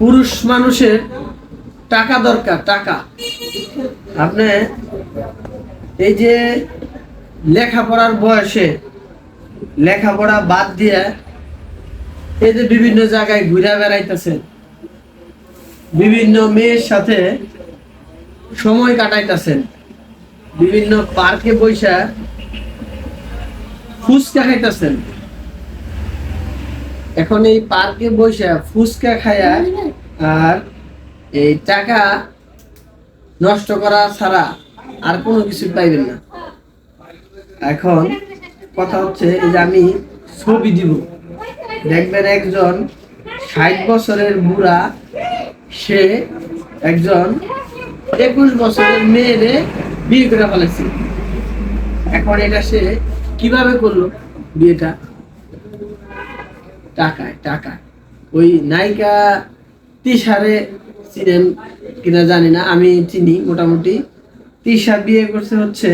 পুরুষ মানুষের টাকা দরকার, টাকা। আপনি এই যে লেখাপড়ার বয়সে, লেখাপড়া বাদ দিয়ে এই যে বিভিন্ন জায়গায় ঘুরে বেড়াইতেছেন, বিভিন্ন মেয়ের সাথে সময় কাটাইতেছেন, বিভিন্ন পার্কে বৈশা ফুচকা খাইতেছেন এখন এই পার্কে বসে ফুচকা খায়া আর এই টাকা নষ্ট করা ছাড়া আর কোনো কিছু পাইবেন না। এখন কথা হচ্ছে এই যে আমি ছবি দিব। দেখবেন একজন ষাট বছরের বুড়া, সে একজন একুশ বছরের মেয়েরে বিয়ে করে ফেলেছে। এখন এটা সে কীভাবে করল বিয়েটা? টাকায় টাকায়। ওই নায়িকা তিশারে চিনেন কিনা জানি না, আমি চিনি মোটামুটি। তিশা বিয়ে করছে হচ্ছে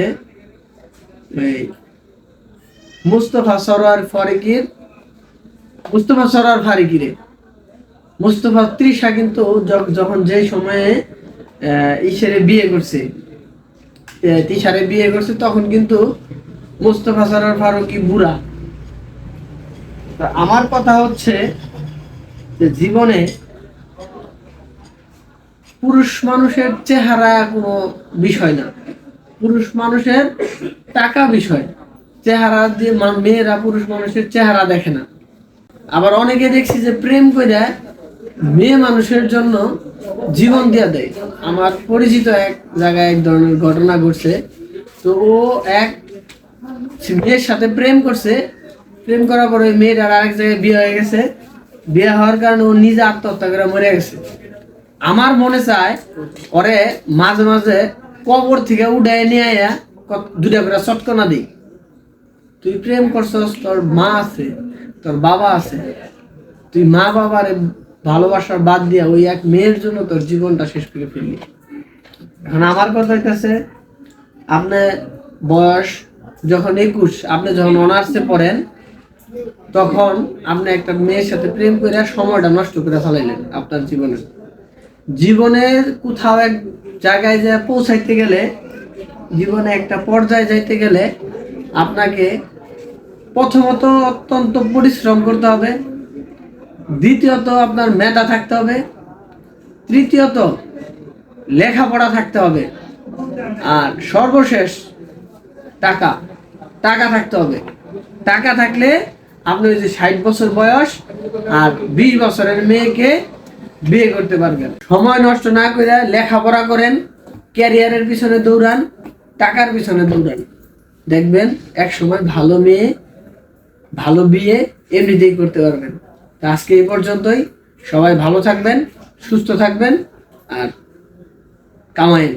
মুস্তফা সরোয়ার ফারিকির মুস্তফা সরোয়ার ফারিকিরে মুস্তফা তৃষা কিন্তু যখন যে সময়ে ইসেরে বিয়ে করছে তিশারে বিয়ে করছে, তখন কিন্তু মুস্তফা সরোয়ার ফারুকি বুড়া। আমার কথা হচ্ছে যে জীবনে পুরুষ মানুষের চেহারা কোনো বিষয় না। পুরুষ মানুষের টাকা বিষয়। চেহারা দিয়ে মেয়েরা পুরুষ মানুষের চেহারা দেখে না। আবার অনেকে দেখছি যে প্রেম করে মেয়ে মানুষের জন্য জীবন দিয়ে দেয়। আমার পরিচিত এক জায়গায় এক ধরনের ঘটনা ঘটছে। তো ও এক মেয়ের সাথে প্রেম করছে। প্রেম করার পরে মেয়েটার আরেক জায়গায় বিয়ে হয়ে গেছে। বিয়ে হওয়ার কারণে ও নিজে আত্মহত্যা করে মরে গেছে। আমার মনে চায়, ওরে মাঝে মাঝে কবর থেকে উঠায় নিয়ে আয়া দুটা করে চটকনা দিই। তুই প্রেম করছস, তোর মা আছে, তোর বাবা আছে। তুই মা বাবার ভালোবাসার বাদ দিয়া ওই এক মেয়ের জন্য তোর জীবনটা শেষ করে ফেললি। এখন আমার কথা হইতেছে, আপনি বয়স যখন একুশ, আপনি যখন অনার্সে পড়েন তখন আপনি একটা মেয়ের সাথে প্রেম করে সময়টা নষ্ট করে ফেলাইলেন আপনার জীবনে। জীবনের কোথাও এক জায়গায় যা পৌঁছাইতে গেলে, জীবনে একটা পর্যায়ে যাইতে গেলে আপনাকে প্রথমত অত্যন্ত পরিশ্রম করতে হবে, দ্বিতীয়ত আপনার মেধা থাকতে হবে, তৃতীয়ত লেখাপড়া থাকতে হবে, আর সর্বশেষ টাকা টাকা থাকতে হবে। টাকা থাকলে আপনি ওই যে ষাট বছর বয়স আর বিশ বছরের মেয়েকে বিয়ে করতে পারবেন। সময় নষ্ট না করে লেখাপড়া করেন, ক্যারিয়ারের পিছনে দৌড়ান, টাকার পিছনে দৌড়ান। দেখবেন এক সময় ভালো মেয়ে, ভালো বিয়ে এমনিতেই করতে পারবেন। তা আজকে এই পর্যন্তই। সবাই ভালো থাকবেন, সুস্থ থাকবেন আর কামাইন